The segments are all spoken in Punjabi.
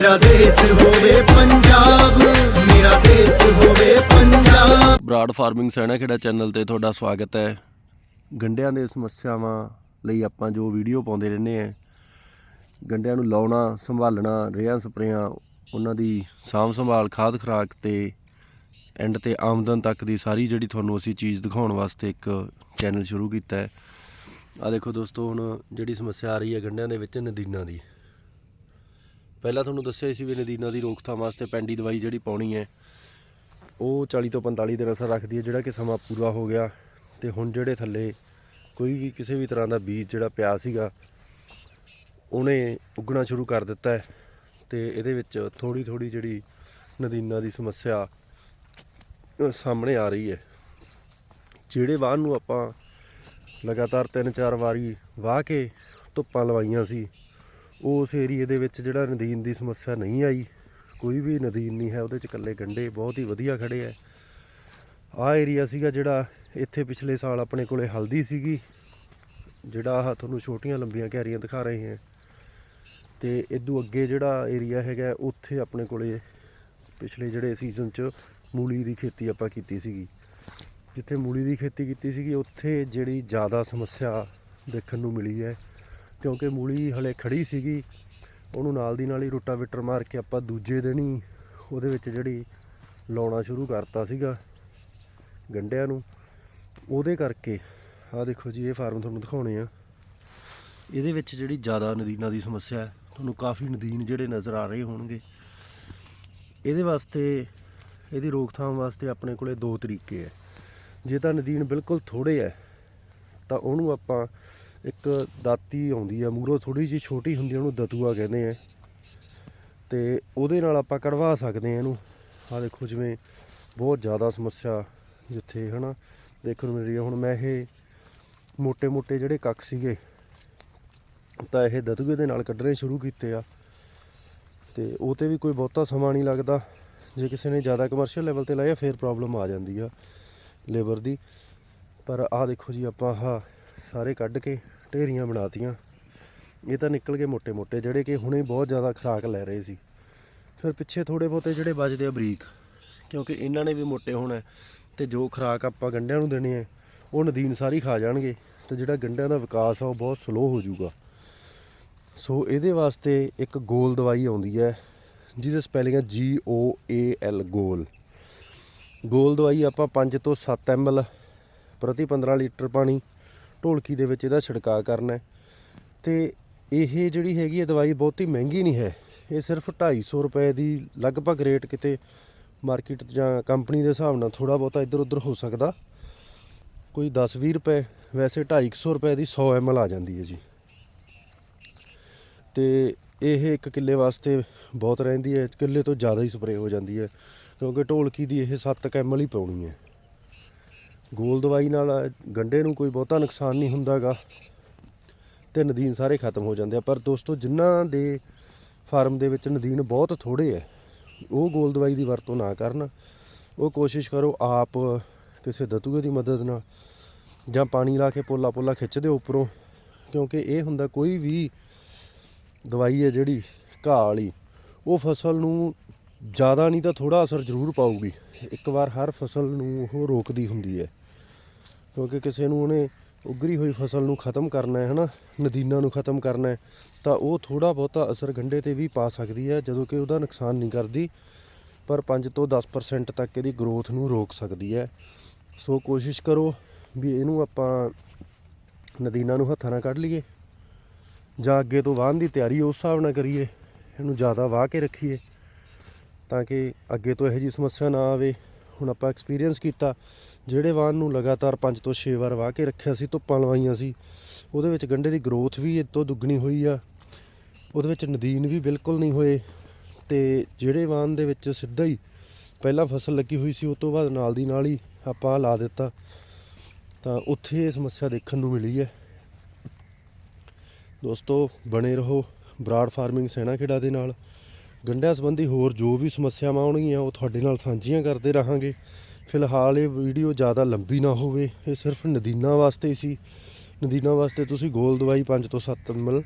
ਮੇਰਾ ਦੇਸ਼ ਹੋਵੇ ਪੰਜਾਬ ਮੇਰਾ ਦੇਸ਼ ਹੋਵੇ ਪੰਜਾਬ। ਬਰਾਡ ਫਾਰਮਿੰਗ ਸੈਣਾ ਖੇੜਾ ਚੈਨਲ ਤੇ ਤੁਹਾਡਾ ਸਵਾਗਤ ਹੈ। ਗੰਡਿਆਂ ਦੇ ਸਮੱਸਿਆਵਾਂ ਲਈ ਆਪਾਂ ਜੋ ਵੀਡੀਓ ਪਾਉਂਦੇ ਰਹਿੰਦੇ ਆ ਗੰਡਿਆਂ ਨੂੰ ਲਾਉਣਾ ਸੰਭਾਲਣਾ ਰੇਹਾਂ ਸਪਰੇਆਂ ਉਹਨਾਂ ਦੀ ਸਾਂਭ ਸੰਭਾਲ ਖਾਦ ਖੁਰਾਕ ਤੇ ਐਂਡ ਤੇ ਆਮਦਨ ਤੱਕ ਦੀ ਸਾਰੀ ਜਿਹੜੀ ਤੁਹਾਨੂੰ ਅਸੀਂ ਚੀਜ਼ ਦਿਖਾਉਣ ਵਾਸਤੇ ਇੱਕ ਚੈਨਲ ਸ਼ੁਰੂ ਕੀਤਾ ਹੈ। ਆ ਦੇਖੋ ਦੋਸਤੋ ਹੁਣ ਜਿਹੜੀ ਸਮੱਸਿਆ ਆ ਰਹੀ ਹੈ ਗੰਡਿਆਂ ਦੇ ਵਿੱਚ ਨਦੀਨਾਂ ਦੀ। ਪਹਿਲਾਂ ਤੁਹਾਨੂੰ ਦੱਸਿਆ ਹੀ ਸੀ ਵੀ ਨਦੀਨਾਂ ਦੀ ਰੋਕਥਾਮ ਵਾਸਤੇ ਪੈਂਡੀ ਦਵਾਈ ਜਿਹੜੀ ਪਾਉਣੀ ਹੈ, ਉਹ 40 ਤੋਂ 45 ਦਿਨ ਅਸਰ ਰੱਖਦੀ ਹੈ, ਜਿਹੜਾ ਕਿ ਸਮਾਂ ਪੂਰਾ ਹੋ ਗਿਆ ਤੇ ਹੁਣ ਜਿਹੜੇ ਥੱਲੇ ਕੋਈ ਵੀ ਕਿਸੇ ਵੀ ਤਰ੍ਹਾਂ ਦਾ ਬੀਜ ਜਿਹੜਾ ਪਿਆ ਸੀਗਾ, ਉਹਨੇ ਉੱਗਣਾ ਸ਼ੁਰੂ ਕਰ ਦਿੱਤਾ ਹੈ ਤੇ ਇਹਦੇ ਵਿੱਚ ਥੋੜੀ ਥੋੜੀ ਜਿਹੜੀ ਨਦੀਨਾਂ ਦੀ ਸਮੱਸਿਆ ਸਾਹਮਣੇ ਆ ਰਹੀ ਹੈ। ਜਿਹੜੇ ਵਾਹਨ ਨੂੰ ਆਪਾਂ ਲਗਾਤਾਰ 3-4 ਵਾਰੀ ਵਾਹ ਕੇ ਧੁੱਪਾਂ ਲਵਾਈਆਂ ਸੀ ਉਸ ਏਰੀਏ ਦੇ ਵਿੱਚ ਜਿਹੜਾ ਨਦੀਨ ਦੀ ਸਮੱਸਿਆ ਨਹੀਂ ਆਈ, ਕੋਈ ਵੀ ਨਦੀਨ ਨਹੀਂ ਹੈ, ਉਹਦੇ ਚ ਇਕੱਲੇ ਗੰਡੇ ਬਹੁਤ ਹੀ ਵਧੀਆ ਖੜੇ ਐ ਆਹ ਏਰੀਆ ਸੀਗਾ ਜਿਹੜਾ ਇੱਥੇ ਪਿਛਲੇ ਸਾਲ ਆਪਣੇ ਕੋਲੇ ਹਲਦੀ ਸੀਗੀ, ਜਿਹੜਾ ਆਹ ਤੁਹਾਨੂੰ ਛੋਟੀਆਂ ਲੰਬੀਆਂ ਘੈਰੀਆਂ ਦਿਖਾ ਰਹੇ ਹਾਂ। ਤੇ ਇਦੋਂ ਅੱਗੇ ਜਿਹੜਾ ਏਰੀਆ ਹੈਗਾ, ਉੱਥੇ ਆਪਣੇ ਕੋਲੇ ਪਿਛਲੇ ਜਿਹੜੇ ਸੀਜ਼ਨ 'ਚ ਮੂਲੀ ਦੀ ਖੇਤੀ ਆਪਾਂ ਕੀਤੀ ਸੀਗੀ। ਜਿੱਥੇ ਮੂਲੀ ਦੀ ਖੇਤੀ ਕੀਤੀ ਸੀਗੀ, ਉੱਥੇ ਜਿਹੜੀ ਜ਼ਿਆਦਾ ਸਮੱਸਿਆ ਦੇਖਣ ਨੂੰ ਮਿਲੀ ਹੈ। ਕਿਉਂਕਿ ਮੂਲੀ ਹਲੇ ਖੜੀ ਸੀਗੀ, ਉਹਨੂੰ ਨਾਲ ਦੀ ਨਾਲ ਹੀ ਰੋਟਾਵੇਟਰ ਮਾਰ ਕੇ ਆਪਾਂ ਦੂਜੇ ਦਿਨ ਹੀ ਉਹਦੇ ਵਿੱਚ ਜਿਹੜੀ ਲਾਉਣਾ ਸ਼ੁਰੂ ਕਰਤਾ ਸੀਗਾ ਗੰਡਿਆਂ ਨੂੰ। ਉਹਦੇ ਕਰਕੇ ਆਹ ਦੇਖੋ ਜੀ, ਇਹ ਫਾਰਮ ਤੁਹਾਨੂੰ ਦਿਖਾਉਣੇ ਆ। ਇਹਦੇ ਵਿੱਚ ਜਿਹੜੀ ਜ਼ਿਆਦਾ ਨਦੀਨਾਂ ਦੀ ਸਮੱਸਿਆ ਹੈ, ਤੁਹਾਨੂੰ ਕਾਫੀ ਨਦੀਨ ਜਿਹੜੇ ਨਜ਼ਰ ਆ ਰਹੇ ਹੋਣਗੇ। ਇਹਦੇ ਵਾਸਤੇ, ਇਹਦੀ ਰੋਕਥਾਮ ਵਾਸਤੇ ਆਪਣੇ ਕੋਲੇ ਦੋ ਤਰੀਕੇ ਹੈ। ਜੇ ਤਾਂ ਨਦੀਨ ਬਿਲਕੁਲ ਥੋੜੇ ਹੈ, ਤਾਂ ਉਹਨੂੰ ਆਪਾਂ ਇੱਕ ਦਾਤੀ ਆਉਂਦੀ ਆ, ਮੂਰੋ ਥੋੜੀ ਜਿਹੀ ਛੋਟੀ ਹੁੰਦੀ ਉਹਨੂੰ ਦਤੂਆ ਕਹਿੰਦੇ ਆ। ਤੇ ਉਹਦੇ ਨਾਲ ਆਪਾਂ ਕਢਵਾ ਸਕਦੇ ਆ ਇਹਨੂੰ। ਆ ਦੇਖੋ ਜਿਵੇਂ ਬਹੁਤ ਜ਼ਿਆਦਾ ਸਮੱਸਿਆ ਜਿੱਥੇ, ਹਨਾ। ਦੇਖਣ ਨੂੰ ਮਿਲ ਰਹੀ ਆ। ਹੁਣ ਮੈਂ ਇਹ ਮੋਟੇ ਮੋਟੇ ਜਿਹੜੇ ਕੱਖ ਸੀਗੇ, ਤਾਂ ਇਹ ਦਤੂਏ ਦੇ ਨਾਲ ਕੱਢਣੇ ਸ਼ੁਰੂ ਕੀਤੇ ਆ। ਤੇ ਉਹ ਤੇ ਵੀ ਕੋਈ ਬਹੁਤਾ ਸਮਾਂ ਨਹੀਂ ਲੱਗਦਾ। ਜੇ ਕਿਸੇ ਨੇ ਜ਼ਿਆਦਾ ਕਮਰਸ਼ੀਅਲ ਲੈਵਲ ਤੇ ਲਾਇਆ, ਫੇਰ ਪ੍ਰੋਬਲਮ ਆ ਜਾਂਦੀ ਆ ਲੇਬਰ ਦੀ। ਪਰ ਆਹ ਦੇਖੋ ਜੀ, ਆਪਾਂ ਆਹ ਸਾਰੇ ਕੱਢ ਕੇ ਢੇਰੀਆਂ ਬਣਾਤੀਆਂ। ਇਹ ਤਾਂ ਨਿਕਲ ਗਏ ਮੋٹے-ਮੋٹے ਜਿਹੜੇ ਕਿ ਹੁਣੇ ਬਹੁਤ ਜ਼ਿਆਦਾ ਖਰਾਕ ਲੈ ਰਹੇ ਸੀ। ਫਿਰ ਪਿੱਛੇ ਥੋੜੇ ਬਹੁਤੇ ਜਿਹੜੇ ਵੱਜਦੇ ਆ ਬਰੀਕ, ਕਿਉਂਕਿ ਇਹਨਾਂ ਨੇ ਵੀ ਮੋٹੇ ਹੋਣਾ ਤੇ ਜੋ ਖਰਾਕ ਆਪਾਂ ਗੰਡਿਆਂ ਨੂੰ ਦੇਣੀ ਹੈ, ਉਹ ਨਦੀਨ ਸਾਰੀ ਖਾ ਜਾਣਗੇ ਤੇ ਜਿਹੜਾ ਗੰਡਿਆਂ ਦਾ ਵਿਕਾਸ ਆ, ਉਹ ਬਹੁਤ ਸਲੋ ਹੋ ਜਾਊਗਾ। ਸੋ ਇਹਦੇ ਵਾਸਤੇ ਇੱਕ ਗੋਲ ਦਵਾਈ ਆਉਂਦੀ ਹੈ, ਜਿਹਦੇ ਸਪੈਲਿੰਗ ਹੈ G O A L, ਗੋਲ। ਗੋਲ ਦਵਾਈ ਆਪਾਂ 5 ਤੋਂ 7 ml ਪ੍ਰਤੀ 15 ਲੀਟਰ ਪਾਣੀ ਢੋਲਕੀ ਦੇ ਵਿੱਚ ਇਹਦਾ ਛਿੜਕਾਅ ਕਰਨਾ ਹੈ। ਤੇ ਇਹ ਜਿਹੜੀ ਹੈਗੀ ਹੈ ਦਵਾਈ ਬਹੁਤੀ ਮਹਿੰਗੀ ਨਹੀਂ ਹੈ। ਇਹ ਸਿਰਫ 250 ਰੁਪਏ ਦੀ ਲਗਭਗ ਰੇਟ ਕਿਤੇ ਮਾਰਕੀਟ ਜਾਂ ਕੰਪਨੀ ਦੇ ਹਿਸਾਬ ਨਾਲ ਥੋੜਾ ਬਹੁਤਾ ਇੱਧਰ ਉੱਧਰ ਹੋ ਸਕਦਾ। ਕੋਈ 10-20 ਰੁਪਏ, ਵੈਸੇ 250 ਰੁਪਏ ਦੀ 100 ml ਆ ਜਾਂਦੀ ਹੈ ਜੀ। ਤੇ ਇਹ ਇੱਕ ਕਿੱਲੇ ਵਾਸਤੇ ਬਹੁਤ ਰਹਿੰਦੀ ਹੈ। ਕਿੱਲੇ ਤੋਂ ਜ਼ਿਆਦਾ ਹੀ ਸਪਰੇਅ ਹੋ ਜਾਂਦੀ ਹੈ। ਕਿਉਂਕਿ ਢੋਲਕੀ ਦੀ ਇਹ 7 ਕੈਮਲ ਹੀ ਪਾਉਣੀ ਹੈ। ਗੋਲ ਦਵਾਈ ਨਾਲ ਗੰਡੇ ਨੂੰ ਕੋਈ ਬਹੁਤਾ ਨੁਕਸਾਨ ਨਹੀਂ ਹੁੰਦਾਗਾ ਤੇ ਨਦੀਨ ਸਾਰੇ ਖਤਮ ਹੋ ਜਾਂਦੇ ਆ। ਪਰ ਦੋਸਤੋ, ਜਿਨ੍ਹਾਂ ਦੇ ਫਾਰਮ ਦੇ ਵਿੱਚ ਨਦੀਨ ਬਹੁਤ ਥੋੜੇ ਹੈ ਉਹ ਗੋਲ ਦਵਾਈ ਦੀ ਵਰਤੋਂ ਨਾ ਕਰਨ। ਉਹ ਕੋਸ਼ਿਸ਼ ਕਰੋ ਆਪ ਕਿਸੇ ਦਤੂਏ ਦੀ ਮਦਦ ਨਾਲ ਜਾਂ ਪਾਣੀ ਲਾ ਕੇ ਪੋਲਾ ਪੋਲਾ ਖਿੱਚ ਦਿਓ ਉੱਪਰੋਂ, ਕਿਉਂਕਿ ਇਹ ਹੁੰਦਾ ਕੋਈ ਵੀ ਦਵਾਈ ਹੈ ਜਿਹੜੀ ਘਾਹ ਵਾਲੀ, ਉਹ ਫਸਲ ਨੂੰ ਜ਼ਿਆਦਾ ਨਹੀਂ ਤਾਂ ਥੋੜਾ ਅਸਰ ਜ਼ਰੂਰ ਪਾਊਗੀ। ਇੱਕ ਵਾਰ ਹਰ ਫਸਲ ਨੂੰ ਉਹ ਰੋਕਦੀ ਹੁੰਦੀ ਹੈ। ਕਿਉਂਕਿ ਕਿਸੇ ਨੂੰ ਉਹਨੇ ਉਗਰੀ ਹੋਈ ਫਸਲ ਨੂੰ ਖਤਮ ਕਰਨਾ ਹੈ, ਹਨਾ, ਨਦੀਨਾਂ ਨੂੰ ਖਤਮ ਕਰਨਾ ਹੈ, ਤਾਂ ਉਹ ਥੋੜਾ ਬਹੁਤਾ ਅਸਰ ਗੰਡੇ ਤੇ ਵੀ ਪਾ ਸਕਦੀ ਹੈ, ਜਦੋਂ ਕਿ ਉਹਦਾ ਨੁਕਸਾਨ ਨਹੀਂ ਕਰਦੀ, ਪਰ 5 ਤੋਂ 10% ਤੱਕ ਇਹਦੀ ਗਰੋਥ ਨੂੰ ਰੋਕ ਸਕਦੀ ਹੈ। ਸੋ ਕੋਸ਼ਿਸ਼ ਕਰੋ ਵੀ ਇਹਨੂੰ ਆਪਾਂ ਨਦੀਨਾਂ ਨੂੰ ਹੱਥਾਂ ਨਾਲ ਕੱਢ ਲਈਏ, ਜਾਂ ਅੱਗੇ ਤੋਂ ਵਾਹਨ ਦੀ ਤਿਆਰੀ ਉਸ ਹਿਸਾਬ ਨਾਲ ਕਰੀਏ, ਇਹਨੂੰ ਜ਼ਿਆਦਾ ਵਾਹ ਕੇ ਰੱਖੀਏ, ਤਾਂ ਕਿ ਅੱਗੇ ਤੋਂ ਇਹੋ ਜਿਹੀ ਸਮੱਸਿਆ ਨਾ ਆਵੇ। ਹੁਣ ਆਪਾਂ ਐਕਸਪੀਰੀਅੰਸ ਕੀਤਾ ਜਿਹੜੇ ਵਾਹਨ ਨੂੰ ਲਗਾਤਾਰ 5 ਤੋਂ 6 ਵਾਰ ਵਾਹ ਕੇ ਰੱਖਿਆ ਸੀ, ਧੁੱਪਾਂ ਲਵਾਈਆਂ ਸੀ, ਉਹਦੇ ਵਿੱਚ ਗੰਡੇ ਦੀ ਗਰੋਥ ਵੀ ਇਹ ਤੋਂ ਦੁੱਗਣੀ ਹੋਈ ਆ। ਉਹਦੇ ਵਿੱਚ ਨਦੀਨ ਵੀ ਬਿਲਕੁਲ ਨਹੀਂ ਹੋਏ ਤੇ ਜਿਹੜੇ ਵਾਹਨ ਦੇ ਵਿੱਚ ਸਿੱਧਾ ਹੀ ਪਹਿਲਾਂ ਫਸਲ ਲੱਗੀ ਹੋਈ ਸੀ ਉਸ ਤੋਂ ਬਾਅਦ ਨਾਲ ਦੀ ਨਾਲ ਹੀ ਆਪਾਂ ਲਾ ਦਿੱਤਾ। ਤਾਂ ਉੱਥੇ ਇਹ ਸਮੱਸਿਆ ਦੇਖਣ ਨੂੰ ਮਿਲੀ ਹੈ। ਦੋਸਤੋ, ਬਣੇ ਰਹੋ ਬਰਾਡ ਫਾਰਮਿੰਗ ਸੈਣਾ ਖੇੜਾ ਦੇ ਨਾਲ। ਗੰਡਿਆਂ ਸੰਬੰਧੀ ਹੋਰ ਜੋ ਵੀ ਸਮੱਸਿਆਵਾਂ ਆਉਣਗੀਆਂ, ਉਹ ਤੁਹਾਡੇ ਨਾਲ ਸਾਂਝੀਆਂ ਕਰਦੇ ਰਹਾਂਗੇ। ਫਿਲਹਾਲ ਇਹ ਵੀਡੀਓ ਜ਼ਿਆਦਾ ਲੰਬੀ ਨਾ ਹੋਵੇ, ਇਹ ਸਿਰਫ ਨਦੀਨਾਂ ਵਾਸਤੇ ਸੀ। ਨਦੀਨਾਂ ਵਾਸਤੇ ਤੁਸੀਂ ਗੋਲ ਦਵਾਈ 5 ਤੋਂ 7 ml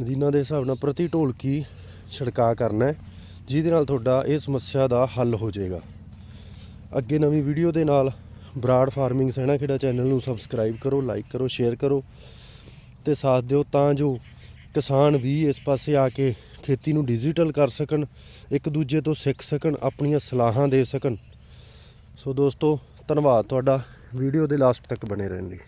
ਨਦੀਨਾਂ ਦੇ ਹਿਸਾਬ ਨਾਲ ਪ੍ਰਤੀ ਢੋਲਕੀ ਛਿੜਕਾਅ ਕਰਨਾ ਹੈ, ਜਿਹਦੇ ਨਾਲ ਤੁਹਾਡਾ ਇਹ ਸਮੱਸਿਆ ਦਾ ਹੱਲ ਹੋ ਜਾਏਗਾ। ਅੱਗੇ ਨਵੀਂ ਵੀਡੀਓ ਦੇ ਨਾਲ ਬਰਾੜ ਫਾਰਮਿੰਗ ਸੈਣਾ ਖੇੜਾ ਚੈਨਲ ਨੂੰ ਸਬਸਕ੍ਰਾਈਬ ਕਰੋ, ਲਾਈਕ ਕਰੋ, ਸ਼ੇਅਰ ਕਰੋ ਤੇ ਸਾਥ ਦਿਓ ਤਾਂ ਜੋ ਕਿਸਾਨ ਵੀ ਇਸ ਪਾਸੇ ਆ ਕੇ ਖੇਤੀ ਨੂੰ ਡਿਜੀਟਲ ਕਰ ਸਕਣ, ਇੱਕ ਦੂਜੇ ਤੋਂ ਸਿੱਖ ਸਕਣ, ਆਪਣੀਆਂ ਸਲਾਹਾਂ ਦੇ ਸਕਣ। ਸੋ ਦੋਸਤੋ ਧੰਨਵਾਦ ਤੁਹਾਡਾ। ਵੀਡੀਓ ਦੇ ਲਾਸਟ ਤੱਕ ਬਣੇ ਰਹਿਣ ਲਈ।